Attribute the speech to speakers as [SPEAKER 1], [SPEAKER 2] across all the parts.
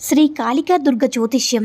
[SPEAKER 1] శ్రీ కాళికా దుర్గ జ్యోతిష్యం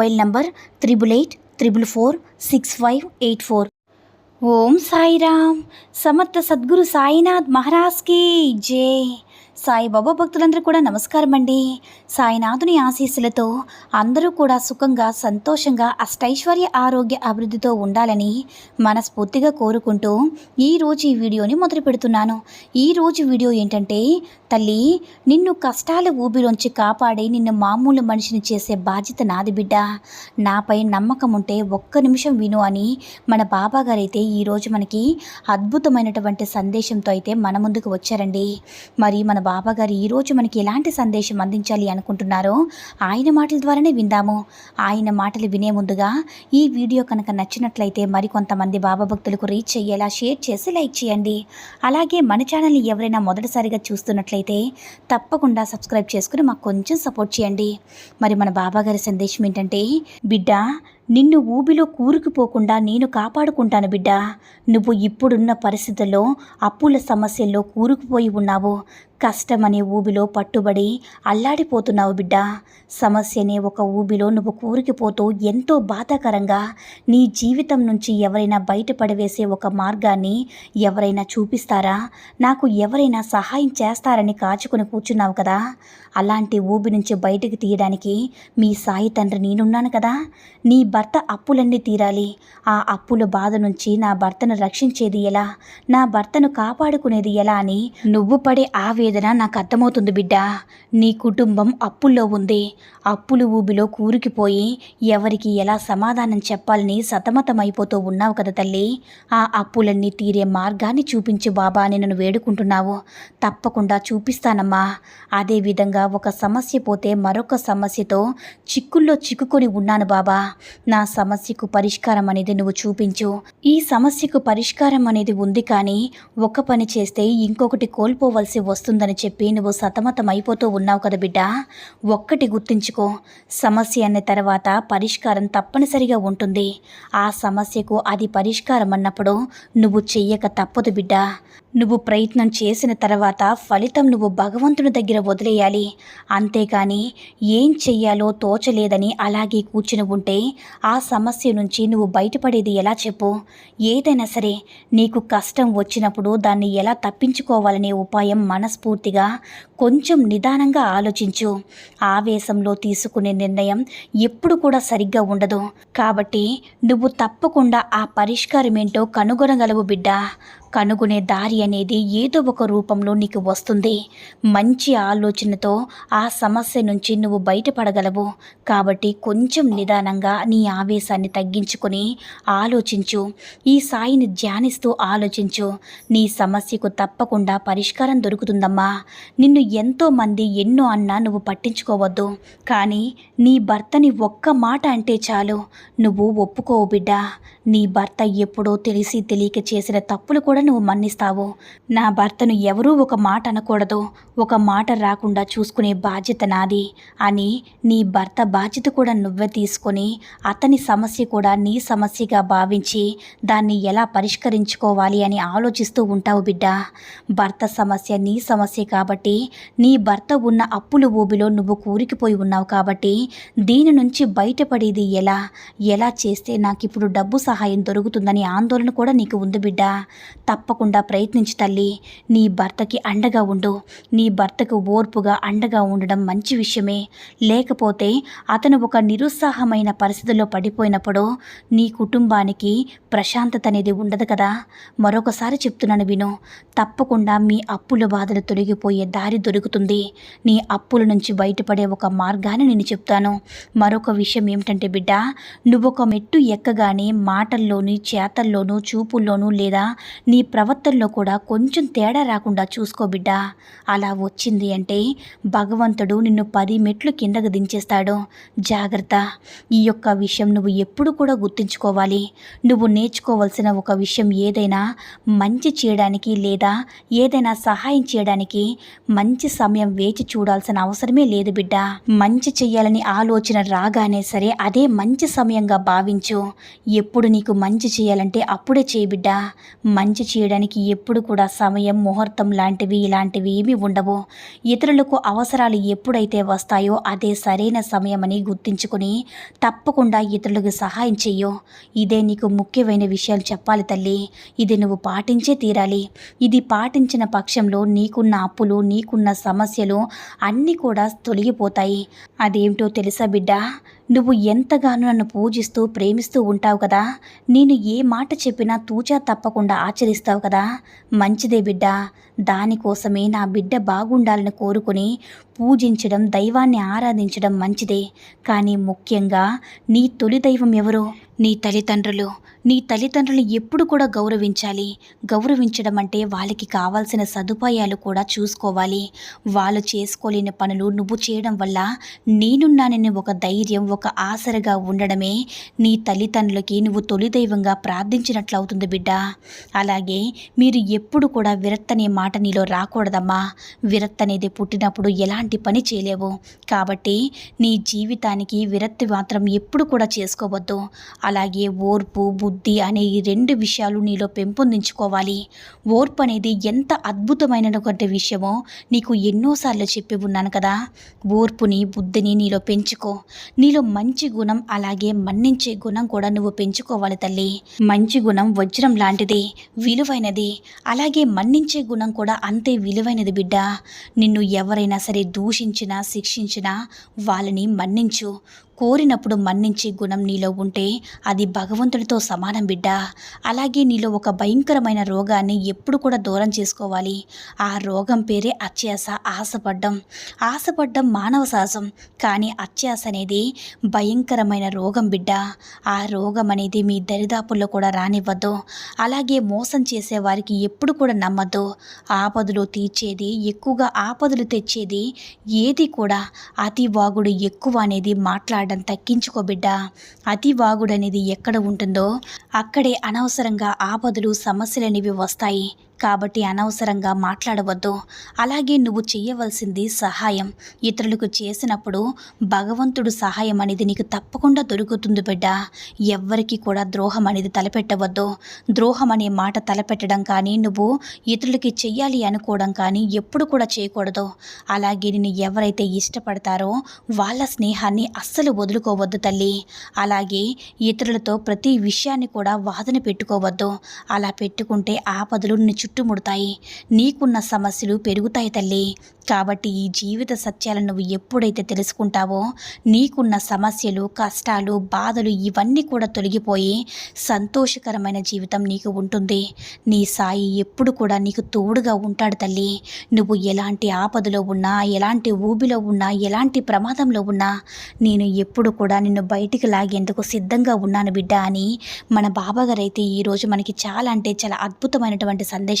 [SPEAKER 1] mobile number triple eight triple four six five eight four Om Sairam Samarth Sadguru Sainath మహారాజ్కి జై. సాయిబాబా భక్తులందరూ కూడా నమస్కారం అండి సాయినాథుని ఆశీస్సులతో అందరూ కూడా సుఖంగా సంతోషంగా అష్టైశ్వర్య ఆరోగ్య అభివృద్ధితో ఉండాలని మనస్ఫూర్తిగా కోరుకుంటూ ఈరోజు ఈ వీడియోని మొదలు పెడుతున్నాను. ఈరోజు వీడియో ఏంటంటే తల్లి నిన్ను కష్టాల ఊబిలోంచి కాపాడి నిన్ను మామూలు మనిషిని చేసే బాధ్యత నాది బిడ్డ. నాపై నమ్మకం ఉంటే ఒక్క నిమిషం విను అని మన బాబా గారైతే ఈరోజు మనకి అద్భుతమైనటువంటి సందేశంతో అయితే మన ముందుకు వచ్చారండి. మరి మన బాబాగారు ఈరోజు మనకి ఎలాంటి సందేశం అందించాలి అనుకుంటున్నారో ఆయన మాటల ద్వారానే విందాము. ఆయన మాటలు వినే ముందుగా ఈ వీడియో కనుక నచ్చినట్లయితే మరికొంతమంది బాబా భక్తులకు రీచ్ అయ్యేలా షేర్ చేసి లైక్ చేయండి. అలాగే మన ఛానల్ని ఎవరైనా మొదటిసారిగా చూస్తున్నట్లయితే తప్పకుండా సబ్స్క్రైబ్ చేసుకుని మాకు కొంచెం సపోర్ట్ చేయండి. మరి మన బాబాగారి సందేశం ఏంటంటే బిడ్డ నిన్ను ఊబిలో కూరుకుపోకుండా నేను కాపాడుకుంటాను బిడ్డ. నువ్వు ఇప్పుడున్న పరిస్థితుల్లో అప్పుల సమస్యల్లో కూరుకుపోయి ఉన్నావు. కష్టమనే ఊబిలో పట్టుబడి అల్లాడిపోతున్నావు బిడ్డ. సమస్యనే ఒక ఊబిలో నువ్వు కూరుకుపోతూ ఎంతో బాధాకరంగా నీ జీవితం నుంచి ఎవరైనా బయటపడవేసే ఒక మార్గాన్ని ఎవరైనా చూపిస్తారా? నాకు ఎవరైనా సహాయం చేస్తారని కాచుకొని కూర్చున్నావు కదా. అలాంటి ఊబి నుంచి బయటకు తీయడానికి మీ సాయి తండ్రి నేనున్నాను కదా. నీ భర్త అప్పులన్నీ తీరాలి. ఆ అప్పుల బాధ నుంచి నా భర్తను రక్షించేది ఎలా? నా భర్తను కాపాడుకునేది ఎలా అని నువ్వు పడే ఆవేదన నాకు అర్థమవుతుంది బిడ్డ. నీ కుటుంబం అప్పుల్లో ఉంది. అప్పులు ఊబిలో కూరుకుపోయి ఎవరికి ఎలా సమాధానం చెప్పాలని సతమతమైపోతూ ఉన్నావు కదా తల్లి. ఆ అప్పులన్నీ తీరే మార్గాన్ని చూపించు బాబా అని నన్ను వేడుకుంటున్నావు. తప్పకుండా చూపిస్తానమ్మా. అదేవిధంగా ఒక సమస్య పోతే మరొక సమస్యతో చిక్కుల్లో చిక్కుకొని ఉన్నాను బాబా. నా సమస్యకు పరిష్కారం అనేది నువ్వు చూపించు. ఈ సమస్యకు పరిష్కారం అనేది ఉంది కానీ ఒక పని చేస్తే ఇంకొకటి కోల్పోవలసి వస్తుంది వస్తుందని చెప్పి నువ్వు సతమతం అయిపోతూ ఉన్నావు కదా బిడ్డ. ఒక్కటి గుర్తుంచుకో సమస్య అన్న తర్వాత పరిష్కారం తప్పనిసరిగా ఉంటుంది. ఆ సమస్యకు అది పరిష్కారం అన్నప్పుడు నువ్వు చెయ్యక తప్పదు బిడ్డ. నువ్వు ప్రయత్నం చేసిన తర్వాత ఫలితం నువ్వు భగవంతుని దగ్గర వదిలేయాలి. అంతేకాని ఏం చెయ్యాలో తోచలేదని అలాగే కూర్చుని ఉంటే ఆ సమస్య నుంచి నువ్వు బయటపడేది ఎలా చెప్పు? ఏదైనా సరే నీకు కష్టం వచ్చినప్పుడు దాన్ని ఎలా తప్పించుకోవాలనే ఉపాయం మనస్ఫూర్తిగా కొంచెం నిదానంగా ఆలోచించు. ఆవేశంలో తీసుకునే నిర్ణయం ఎప్పుడు కూడా సరిగ్గా ఉండదు. కాబట్టి నువ్వు తప్పకుండా ఆ పరిష్కారం ఏంటో కనుగొనగలవు బిడ్డా. కనుగొనే దారి అనేది ఏదో ఒక రూపంలో నీకు వస్తుంది. మంచి ఆలోచనతో ఆ సమస్య నుంచి నువ్వు బయటపడగలవు. కాబట్టి కొంచెం నిదానంగా నీ ఆవేశాన్ని తగ్గించుకొని ఆలోచించు. ఈ సాయిని ధ్యానిస్తూ ఆలోచించు. నీ సమస్యకు తప్పకుండా పరిష్కారం దొరుకుతుందమ్మా. నిన్ను ఎంతోమంది ఎన్నో అన్నా నువ్వు పట్టించుకోవద్దు. కానీ నీ భర్తని ఒక్క మాట అంటే చాలు. నువ్వు ఒప్పుకోవు బిడ్డ. నీ భర్త ఎప్పుడో తెలిసి తెలియక చేసిన తప్పులు కూడా నువ్వు మన్నిస్తావు? నా భర్తను ఎవరూ ఒక మాట అనకూడదు. ఒక మాట రాకుండా చూసుకునే బాధ్యత నాది. అని నీ భర్త బాధ్యత కూడా నువ్వే తీసుకొని అతని సమస్య కూడా నీ సమస్యగా భావించి దాన్ని ఎలా పరిష్కరించుకోవాలి అని ఆలోచిస్తూ ఉంటావు బిడ్డ. భర్త సమస్య నీ సమస్య కాబట్టి నీ భర్త ఉన్న అప్పుల ఊబిలో నువ్వు కూరికిపోయి ఉన్నావు కాబట్టి దీని నుంచి బయటపడేది ఎలా? ఎలా చేస్తే నాకు ఇప్పుడు డబ్బు సహాయం దొరుకుతుందని ఆందోళన కూడా నీకు ఉంది బిడ్డ. తప్పకుండా ప్రయత్నించి తల్లి. నీ భర్తకి అండగా ఉండు. నీ భర్తకు ఓర్పుగా అండగా ఉండడం మంచి విషయమే. లేకపోతే అతను ఒక నిరుత్సాహమైన పరిస్థితిలో పడిపోయినప్పుడు నీ కుటుంబానికి ప్రశాంతత అనేది ఉండదు కదా? మరొకసారి చెప్తున్నాను విను. తప్పకుండా మీ అప్పుల బాధలు తొలగిపోయే దారి దొరుకుతుంది. నీ అప్పుల నుంచి బయటపడే ఒక మార్గాన్ని నేను చెప్తాను. మరొక విషయం ఏమిటంటే బిడ్డ నువ్వు ఒక మెట్టు ఎక్కగానే మాటల్లోని చేతల్లోనూ చూపుల్లోనూ లేదా నీ ప్రవర్తనలో కూడా కొంచెం తేడా రాకుండా చూసుకో బిడ్డా. అలా వచ్చింది అంటే భగవంతుడు నిన్ను పది మెట్లు కిందకు దించేస్తాడు. జాగ్రత్త. ఈ యొక్క విషయం నువ్వు ఎప్పుడు కూడా గుర్తుంచుకోవాలి. నువ్వు నేర్చుకోవాల్సిన ఒక విషయం ఏదైనా మంచి చేయడానికి లేదా ఏదైనా సహాయం చేయడానికి మంచి సమయం వేచి చూడాల్సిన అవసరమే లేదు బిడ్డ. మంచి చేయాలని ఆలోచన రాగానే సరే అదే మంచి సమయంగా భావించు. ఎప్పుడు నీకు మంచి చేయాలంటే అప్పుడే చేయి బిడ్డ. మంచి చేయడానికి ఎప్పుడు కూడా సమయం ముహూర్తం లాంటివి ఇలాంటివి ఏమీ ఉండవు. ఇతరులకు అవసరాలు ఎప్పుడైతే వస్తాయో అదే సరైన సమయమని గుర్తించుకుని తప్పకుండా ఇతరులకు సహాయం చెయ్యు. ఇదే నీకు ముఖ్యమైన విషయాలు చెప్పాలి తల్లి. ఇది నువ్వు పాటించే తీరాలి. ఇది పాటించిన పక్షంలో నీకున్న అప్పులు నీకున్న సమస్యలు అన్నీ కూడా తొలగిపోతాయి. అదేమిటో తెలుసా బిడ్డ? నువ్వు ఎంతగానో నన్ను పూజిస్తూ ప్రేమిస్తూ ఉంటావు కదా. నేను ఏ మాట చెప్పినా తూచా తప్పకుండా ఆచరిస్తావు కదా. మంచిదే బిడ్డ. దానికోసమే నా బిడ్డ బాగుండాలని కోరుకుని పూజించడం దైవాన్ని ఆరాధించడం మంచిదే. కానీ ముఖ్యంగా నీ తొలి దైవం ఎవరు? నీ తల్లిదండ్రులు నీ తల్లిదండ్రులు ఎప్పుడు కూడా గౌరవించాలి. గౌరవించడం అంటే వాళ్ళకి కావాల్సిన సదుపాయాలు కూడా చూసుకోవాలి. వాళ్ళు చేసుకోలేని పనులు నువ్వు చేయడం వల్ల నేనున్నానని ఒక ధైర్యం ఒక ఆసరగా ఉండడమే నీ తల్లిదండ్రులకి నువ్వు తొలి దైవంగా ప్రార్థించినట్లు అవుతుంది బిడ్డ. అలాగే మీరు ఎప్పుడు కూడా విరక్త్ అనే మాట నీలో రాకూడదమ్మా. విరక్త్ అనేది పుట్టినప్పుడు ఎలాంటి పని చేయలేవు. కాబట్టి నీ జీవితానికి విరక్తి మాత్రం ఎప్పుడు కూడా చేసుకోవద్దు. అలాగే ఓర్పు బుద్ధి అనే ఈ రెండు విషయాలు నీలో పెంపొందించుకోవాలి. ఓర్పు అనేది ఎంత అద్భుతమైనటువంటి విషయమో నీకు ఎన్నోసార్లు చెప్పి ఉన్నాను కదా. ఓర్పుని బుద్ధిని నీలో పెంచుకో. నీలో మంచి గుణం అలాగే మన్నించే గుణం కూడా నువ్వు పెంచుకోవాలి తల్లి. మంచి గుణం వజ్రం లాంటిది విలువైనది. అలాగే మన్నించే గుణం కూడా అంతే విలువైనది బిడ్డ. నిన్ను ఎవరైనా సరే దూషించినా శిక్షించినా వాళ్ళని మన్నించు. కోరినప్పుడు మన్నించే గుణం నీలో ఉంటే అది భగవంతుడితో సమానం బిడ్డ. అలాగే నీలో ఒక భయంకరమైన రోగాన్ని ఎప్పుడు కూడా దూరం చేసుకోవాలి. ఆ రోగం పేరే అత్యాస ఆశపడ్డం. ఆశపడ్డం మానవ సహజం కానీ అత్యాస అనేది భయంకరమైన రోగం బిడ్డ. ఆ రోగం అనేది మీ దరిదాపుల్లో కూడా రానివ్వద్దు. అలాగే మోసం చేసే వారికి ఎప్పుడు కూడా నమ్మద్దు. ఆపదలు తీర్చేది ఎక్కువగా ఆపదలు తెచ్చేది ఏది కూడా అతి వాగుడు ఎక్కువ అనేది మాట్లాడడం తగ్గించుకో బిడ్డ. అతి వాగుడనేది ఎక్కడ ఉంటుందో అక్కడే అనవసరంగా ఆపదలు సమస్యలనేవి వస్తాయి. కాబట్టి అనవసరంగా మాట్లాడవద్దు. అలాగే నువ్వు చేయవలసింది సహాయం. ఇతరులకు చేసినప్పుడు భగవంతుడు సహాయం అనేది నీకు తప్పకుండా దొరుకుతుంది బిడ్డ. ఎవ్వరికి కూడా ద్రోహం అనేది తలపెట్టవద్దు. ద్రోహం అనే మాట తలపెట్టడం కానీ నువ్వు ఇతరులకి చెయ్యాలి అనుకోవడం కానీ ఎప్పుడు కూడా చేయకూడదు. అలాగే నిన్ను ఎవరైతే ఇష్టపడతారో వాళ్ళ స్నేహాన్ని అస్సలు వదులుకోవద్దు తల్లి. అలాగే ఇతరులతో ప్రతి విషయాన్ని కూడా వాదన పెట్టుకోవద్దు. అలా పెట్టుకుంటే ఆపదలు నిన్ను చుట్టుముడతాయి. నీకున్న సమస్యలు పెరుగుతాయి తల్లి. కాబట్టి ఈ జీవిత సత్యాలను నువ్వు ఎప్పుడైతే తెలుసుకుంటావో నీకున్న సమస్యలు కష్టాలు బాధలు ఇవన్నీ కూడా తొలగిపోయి సంతోషకరమైన జీవితం నీకు ఉంటుంది. నీ సాయి ఎప్పుడు కూడా నీకు తోడుగా ఉంటాడు తల్లి. నువ్వు ఎలాంటి ఆపదలో ఉన్నా ఎలాంటి ఊబిలో ఉన్నా ఎలాంటి ప్రమాదంలో ఉన్నా నేను ఎప్పుడు కూడా నిన్ను బయటికి లాగేందుకు సిద్ధంగా ఉన్నాను బిడ్డ అని మన బాబాగారు అయితే ఈరోజు మనకి చాలా అంటే చాలా అద్భుతమైనటువంటి సందేశం